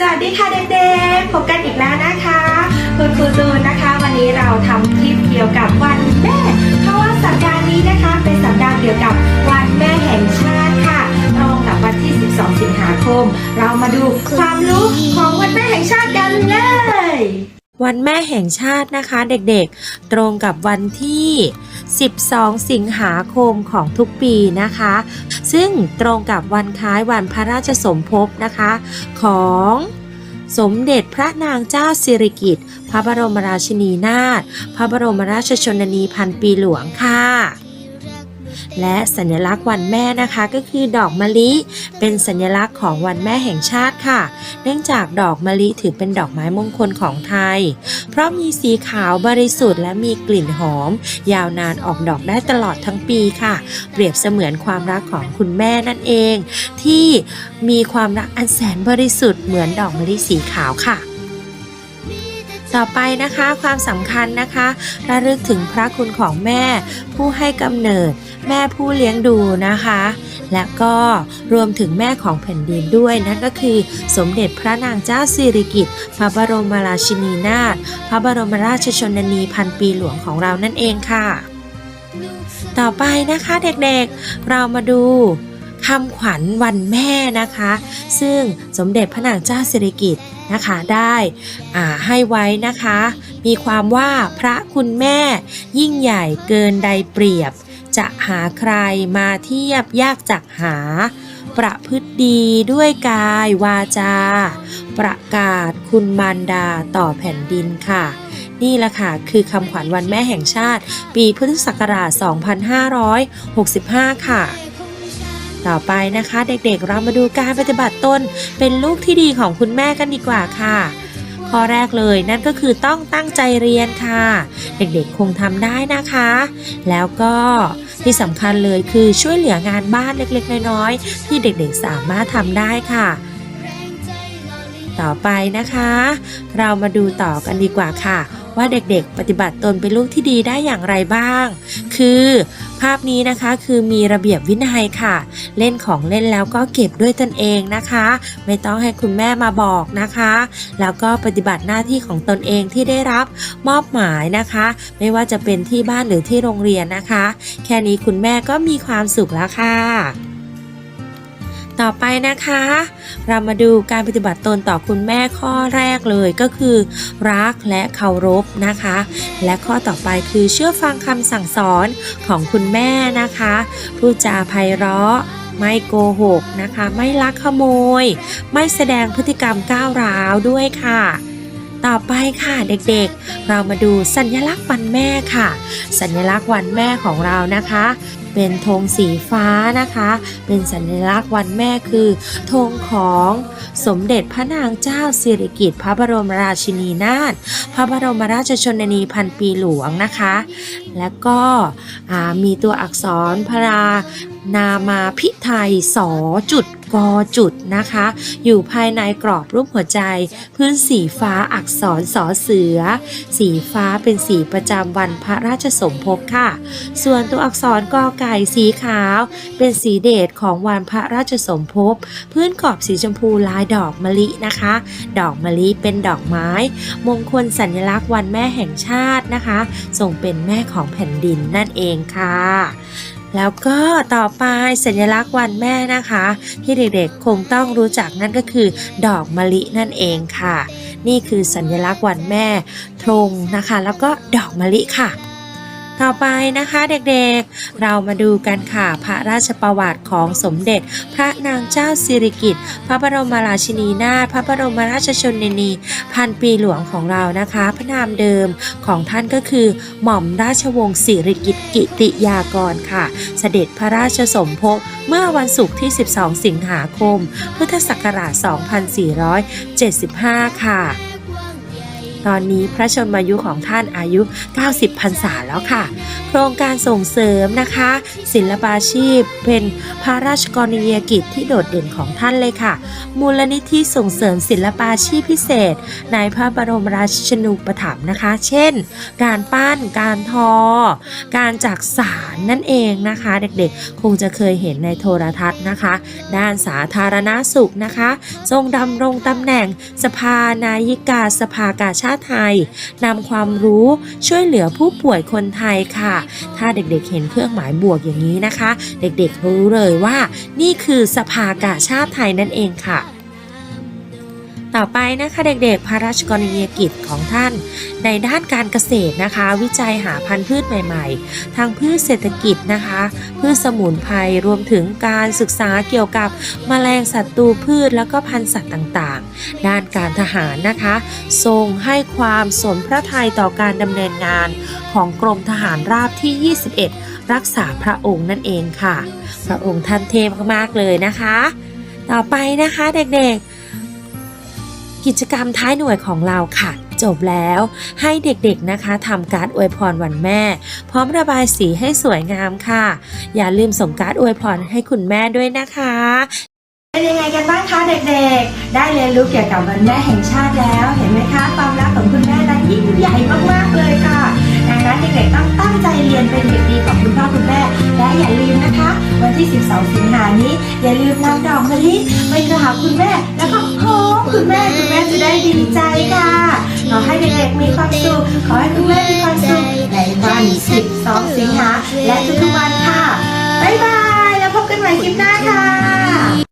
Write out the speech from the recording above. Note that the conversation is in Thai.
สวัสดีค่ะเด็กๆ พบกันอีกแล้วนะคะคุณครูจูนนะคะ วันนี้เราทำคลิปเกี่ยวกับวันแม่ เพราะว่าสัปดาห์นี้นะคะ เป็นสัปดาห์เกี่ยวกับวันแม่แห่งชาติค่ะตรงกับวันที่ 12 สิงหาคม เรามาดูความรู้ของวันแม่แห่งชาติกันเลย วันแม่แห่งชาตินะคะ เด็กๆ ตรงกับวันที่ 12 สิงหาคมของทุกปีนะคะ ซึ่งตรงกับวันคล้ายวันพระราชสมภพนะคะ ของสมเด็จพระนางเจ้าสิริกิติ์พระบรมราชินีนาถพระบรมราชชนนีพันปีหลวงค่ะ และสัญลักษณ์วันแม่นะคะก็คือดอกมะลิ เป็นสัญลักษณ์ของวันแม่แห่งชาติค่ะ เนื่องจากดอกมะลิถือเป็นดอกไม้มงคลของไทย เพราะมีสีขาวบริสุทธิ์และมีกลิ่นหอม ยาวนานออกดอกได้ตลอดทั้งปีค่ะ เปรียบเสมือนความรักของคุณแม่นั่นเอง ที่มีความรักอันแสนบริสุทธิ์เหมือนดอกมะลิสีขาวค่ะต่อไปนะคะความสำคัญนะคะ ระลึกถึงพระคุณของแม่ ผู้ให้กำเนิด แม่ผู้เลี้ยงดูนะคะ และก็รวมถึงแม่ของแผ่นดินด้วยนั่นก็คือ สมเด็จพระนางเจ้าสิริกิติ์พระบรมราชินีนาถพระบรมราชชนนีพันปีหลวงของเรานั่นเองค่ะ ต่อไปนะคะเด็กๆเรามาดูคำขวัญวันแม่นะคะ ซึ่งสมเด็จพระนางเจ้าสิริกิติ์นะคะได้อ่าให้ไว้นะคะ มีความว่าพระคุณแม่ยิ่งใหญ่เกินใดเปรียบ จะหาใครมาเทียบยากจักหา ประพฤติดีด้วยกายวาจา ประกาศคุณมารดาต่อแผ่นดินค่ะ นี่แหละค่ะ คือคำขวัญวันแม่แห่งชาติ ปีพุทธศักราช 2565 ค่ะต่อไปนะคะ เด็กๆเรามาดูการปฏิบัติตนเป็นลูกที่ดีของคุณแม่กันดีกว่าค่ะ ข้อแรกเลยนั่นก็คือต้องตั้งใจเรียนค่ะ เด็กๆคงทำได้นะคะ แล้วก็ ที่สำคัญเลยคือช่วยเหลืองานบ้านเล็กๆ น้อยๆ ที่เด็กๆสามารถทำได้ค่ะ ต่อไปนะคะ เรามาดูต่อกันดีกว่าค่ะ ว่าเด็กๆ ปฏิบัติตนเป็นลูกที่ดีได้อย่างไรบ้าง คือ ภาพนี้นะคะคือมีระเบียบวินัยค่ะ เล่นของเล่นแล้วก็เก็บด้วยตนเองนะคะ ไม่ต้องให้คุณแม่มาบอกนะคะ แล้วก็ปฏิบัติหน้าที่ของตนเองที่ได้รับมอบหมายนะคะ ไม่ว่าจะเป็นที่บ้านหรือที่โรงเรียนนะคะ แค่นี้คุณแม่ก็มีความสุขแล้วค่ะ ต่อไปนะคะ เรามาดูการปฏิบัติตนต่อคุณแม่ข้อแรกเลยก็คือ รักและเคารพนะคะ และข้อต่อไปคือเชื่อฟังคำสั่งสอนของคุณแม่นะคะพูดจาไพเราะไม่โกหกนะคะ ไม่ลักขโมย ไม่แสดงพฤติกรรมก้าวร้าวด้วยค่ะ ต่อไปค่ะเด็กๆ เรามาดูสัญลักษณ์วันแม่ค่ะ สัญลักษณ์วันแม่ของเรานะคะ เป็นธงสีฟ้านะคะ เป็นสัญลักษณ์วันแม่คือธงของสมเด็จพระนางเจ้าสิริกิติ์พระบรมราชินีนาถพระบรมราชชนนีพันปีหลวงนะคะ แล้วก็มีตัวอักษรพระรา นามาพิไทยสอจุดกอจุดนะคะ อยู่ภายในกรอบรูปหัวใจ พื้นสีฟ้าอักษรสอเสือ สีฟ้าเป็นสีประจำวันพระราชสมภพค่ะ ส่วนตัวอักษรกอไก่สีขาว เป็นสีเดชของวันพระราชสมภพ พื้นกรอบสีชมพูลายดอกมะลินะคะ ดอกมะลิเป็นดอกไม้ มงคลสัญลักษณ์วันแม่แห่งชาตินะคะทรงเป็นแม่ของแผ่นดินนั่นเองค่ะ แล้วก็ต่อไปสัญลักษณ์วันแม่นะคะ ที่เด็กๆคงต้องรู้จักนั่นก็คือ ดอกมะลินั่นเองค่ะ นี่คือสัญลักษณ์วันแม่ธงนะคะ แล้วก็ดอกมะลิค่ะ ต่อไปนะคะเด็กๆ เรามาดูกันค่ะพระราชประวัติของสมเด็จ พระนางเจ้าสิริกิติ์พระบรมราชินีนาถพระบรมราชชนนี พันปีหลวงของเรานะคะ พระนามเดิมของท่านก็คือ หม่อมราชวงศ์สิริกิติ์กิติยากรค่ะ เสด็จพระราชสมภพเมื่อวันศุกร์ที่ 12 สิงหาคม พุทธศักราช 2475 ค่ะ ตอนนี้พระชนมายุของท่านอายุ 90พรรษาแล้วค่ะ โครงการส่งเสริมนะคะ ศิลปาชีพ เป็นพระราชกรณียกิจที่โดดเด่นของท่านเลยค่ะ มูลนิธิส่งเสริมศิลปาชีพพิเศษ ในพระบรมราชนูปถัมภ์นะคะ เช่น การปั้น การทอ การจักสารนั่นเองนะคะ เด็กๆ คงจะเคยเห็นในโทรทัศน์นะคะ ด้านสาธารณสุขนะคะ ทรงดำรงตำแหน่งสภานายิกาสภากาชาติไทยนำความรู้ช่วยเหลือผู้ป่วยคนไทยค่ะ ถ้าเด็กๆเห็นเครื่องหมายบวกอย่างนี้นะคะ เด็กๆรู้เลยว่า นี่คือสภากาชาติไทยนั่นเองค่ะ ต่อไปนะคะเด็กๆ พระราชกรณียกิจของท่าน ในด้านการเกษตรนะคะ วิจัยหาพันธุ์พืชใหม่ๆ ทางพืชเศรษฐกิจนะคะ พืชสมุนไพรรวมถึงการศึกษาเกี่ยวกับแมลงศัตรูพืชแล้วก็พันธุ์สัตว์ต่างๆ ด้านการทหารนะคะ ทรงให้ความสนพระทัยต่อการดำเนินงานของกรมทหารราบที่ 21 รักษาพระองค์นั่นเองค่ะ พระองค์ท่านเทพมากๆเลยนะคะ ต่อไปนะคะเด็กๆ กิจกรรมท้ายหน่วยของเราค่ะ จบแล้วให้เด็กๆนะคะทำการ์ดอวยพรวันแม่ พร้อมระบายสีให้สวยงามค่ะ อย่าลืมส่งการ์ดอวยพรให้คุณแม่ด้วยนะคะ เป็นยังไงกันบ้างคะเด็กๆ ได้เรียนรู้เกี่ยวกับวันแม่แห่งชาติแล้ว เห็นไหมคะความรักของคุณแม่นั้นยิ่งใหญ่มากๆเลยค่ะดังนั้นเด็กๆต้องตั้งใจเรียนเป็นเด็กดีของคุณพ่อคุณแม่ และอย่าลืมนะคะ วันที่ 12 สิงหานี้ อย่าลืมนำดอกมะลิไปกราบคุณแม่แล้วก็ คุณแม่คุณแม่จะได้ดีใจค่ะขอให้เด็กๆมีความสุขขอให้คุณแม่มีความสุขในวัน 12 สิงหาและทุกๆวันค่ะ บ๊ายบาย แล้วพบกันใหม่คลิปหน้าค่ะ